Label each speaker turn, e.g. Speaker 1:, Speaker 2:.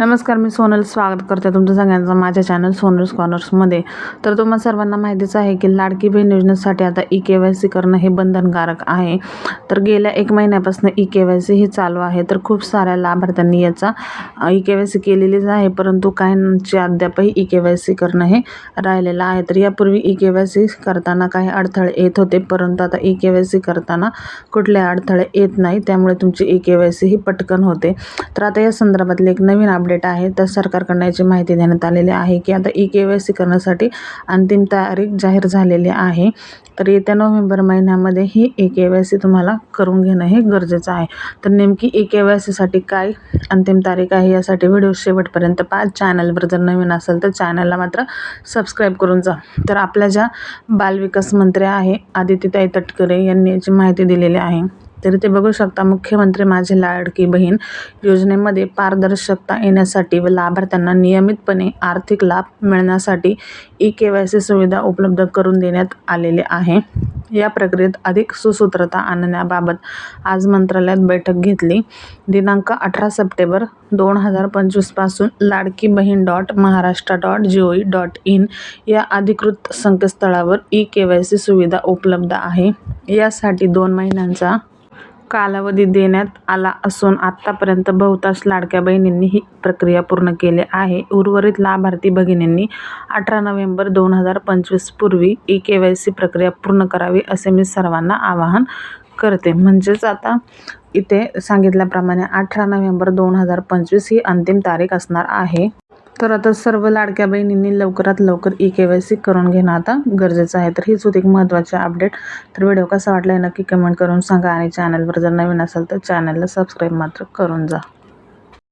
Speaker 1: नमस्कार मी सोनल. स्वागत करते तुमचं सगळ्यांचं माझ्या चॅनल सोनल्स कॉर्नर्समध्ये तर तुम्हाला सर्वांना माहितीच आहे की लाडकी बहीण योजनेसाठी आता ई के वाय सी करणं हे बंधनकारक आहे. तर गेल्या एक महिन्यापासून ई के वाय सी ही चालू आहे. तर खूप साऱ्या लाभार्थ्यांनी याचा ई के वाय सी केलेलीच आहे. परंतु काहींची अद्यापही ई के वाय सी करणं हे राहिलेलं आहे. तर यापूर्वी ई के वाय सी करताना काही अडथळे येत होते. परंतु आता ई के वाय सी करताना कुठले अडथळे येत नाही. त्यामुळे तुमची ई के वाय सी ही पटकन होते. तर आता या संदर्भातले एक नवीन अपडेट अपडेट आहे तर सरकारकडनं याची माहिती देण्यात आलेली आहे की आता ई के वाय सी करण्यासाठी अंतिम तारीख जाहीर झालेली आहे. तर येत्या नोव्हेंबर महिन्यामध्ये ही ई के वाय सी तुम्हाला करून घेणं हे गरजेचं आहे. तर नेमकी ई के वाय सीसाठी काय अंतिम तारीख आहे यासाठी व्हिडिओ शेवटपर्यंत पाच चॅनलवर जर नवीन असेल तर चॅनलला मात्र सबस्क्राईब करून जा. तर आपल्या ज्या बालविकास मंत्री आहे आदित्यताई तटकरे यांनी याची माहिती दिलेली आहे. तर ते बघू शकता. मुख्यमंत्री माझी लाडकी बहीण योजनेमध्ये पारदर्शकता येण्यासाठी व लाभार्थ्यांना नियमितपणे आर्थिक लाभ मिळण्यासाठी ई के वाय सी सुविधा उपलब्ध करून देण्यात आलेले आहे. या प्रक्रियेत अधिक सुसूत्रता आणण्याबाबत आज मंत्रालयात बैठक घेतली. दिनांक अठरा सप्टेंबर दोन हजार पंचवीसपासून Ladki Bahin dot Maharashtra dot G O dot in या अधिकृत संकेतस्थळावर ई के वाय सी सुविधा उपलब्ध आहे. यासाठी दोन महिन्यांचा कालावधी देण्यात आला असून आत्तापर्यंत बहुतांश लाडक्या बहिणींनी ही प्रक्रिया पूर्ण केली आहे. उर्वरित लाभार्थी भगिनींनी अठरा नोव्हेंबर दोन हजार पंचवीस पूर्वी ई के वाय सी प्रक्रिया पूर्ण करावी असे मी सर्वांना आवाहन करते. म्हणजेच आता इथे सांगितल्याप्रमाणे अठरा नोव्हेंबर दोन हजार पंचवीस ही अंतिम तारीख असणार आहे. तर आता सर्व लाडक्या बहिणींनी लवकरात लवकर ई के वाय सी करून घेणं आता गरजेचं आहे. तर हीच होती एक महत्त्वाची अपडेट तर व्हिडिओ कसा वाटला आहे नक्की कमेंट करून सांगा आणि चॅनलवर जर नवीन असेल तर चॅनलला सबस्क्राईब मात्र करून जा.